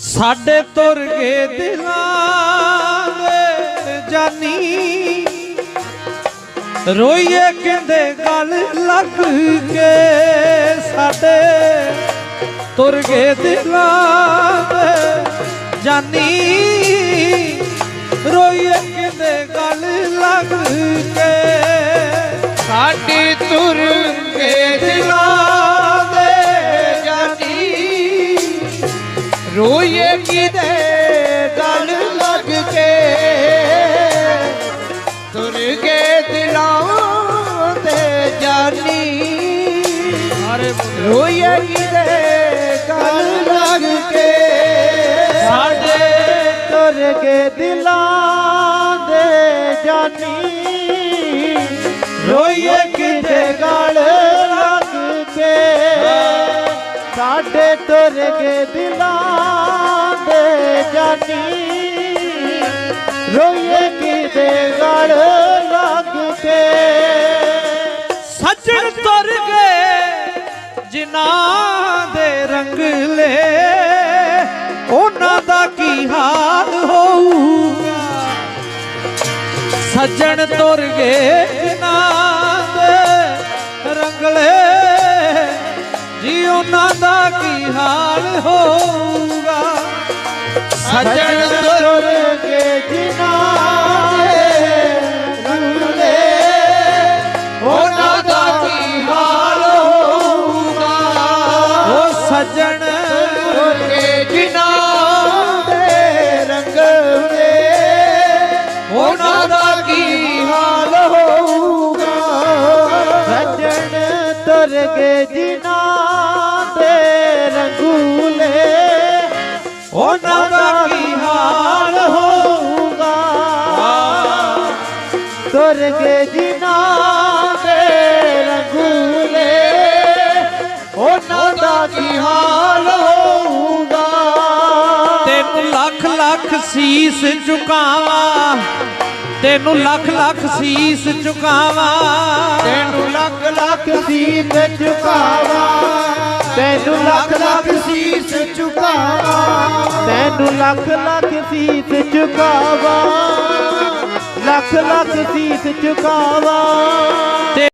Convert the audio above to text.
ਸਾਡੇ ਤੁਰ ਗਏ ਦਿਲਾਂ ਦੇ ਜਾਨੀ। ਰੋਈਏ ਕਹਿੰਦੇ ਗੱਲ ਲੱਗ ਕੇ ਸਾਡੇ ਤੁਰ ਗਏ ਦਿਲਾਂ ਦੇ ਜਾਨੀ। ਰੋਈਏ ਕਹਿੰਦੇ ਰੋਈਏ ਕਿਦੇ ਗੱਲ ਲੱਗ ਕੇ ਤੁਰ ਕੇ ਦਿਲਾਂ ਦੇ ਜਾਨੀ ਰੋਈਏ ਕਿਦੇ ਗੱਲ ਲੱਗ ਕੇ ਸਾਡੇ ਤੁਰ ਕੇ ਦਿਲਾਂ ਦੇ ਜਾਨੀ ਕੇ ਦਿਲਾਂ ਦੇ ਜਾਨੀ। ਰੋਈਏ ਕਿਤੇ ਗਲ ਲੱਗ ਕੇ? ਸੱਜਣ ਤੁਰ ਗਏ ਜਿਨ੍ਹਾਂ ਦੇ ਰੰਗਲੇ ਉਹਨਾਂ ਦਾ ਕੀ ਹਾਲ ਹੋਊਗਾ? ਸੱਜਣ ਤੁਰ ਗਏ ਜਿਨ੍ਹਾਂ ਉਹਨਾਂ ਦਾ ਕੀ ਹਾਲ ਹੋਊਗਾ? ਸੱਜਣ ਤੁਰ ਕੇ ਜਿਨ੍ਹਾਂ ਰੰਗਲੇ ਉਹਨਾਂ ਦਾ ਕੀ ਹਾਲ ਹੋਊਗਾ? ਉਹ ਸੱਜਣ ਤੁਰ ਕੇ ਜਿਨ੍ਹਾਂ ਰੰਗਲੇ ਉਹਨਾਂ ਦਾ ਕੀ ਹਾਲ ਹੋਊਗਾ? ਸੱਜਣ ਤੁਰ ਕੇ ਜਿਨ੍ਹਾਂ ਉਹਨਾਂ ਦਾ ਕੀ ਹਾਲ ਹੋਊਗਾ। ਤੁਰ ਕੇ ਜਿਨ੍ਹਾਂ ਦੇ ਰੰਗੂਲੇ, ਉਹਨਾਂ ਦਾ ਕੀ ਹਾਲ ਹੋਊਗਾ। ਤੈਨੂੰ ਲੱਖ ਲੱਖ ਸੀਸ ਝੁਕਾਵਾਂ ਤੈਨੂੰ ਲੱਖ ਲੱਖ ਸੀਸ ਝੁਕਾਵਾਂ ਤੈਨੂੰ ਲੱਖ ਲੱਖ ਸੀਸ ਝੁਕਾਵਾ ਤੈਨੂੰ ਲੱਖ ਲੱਖ ਸੀਸ ਲੱਖ ਲੱਖ ਸੀਸ ਝੁਕਾਵਾ ਲੱਖ ਲੱਖ ਸੀਸ ਝੁਕਾਵਾ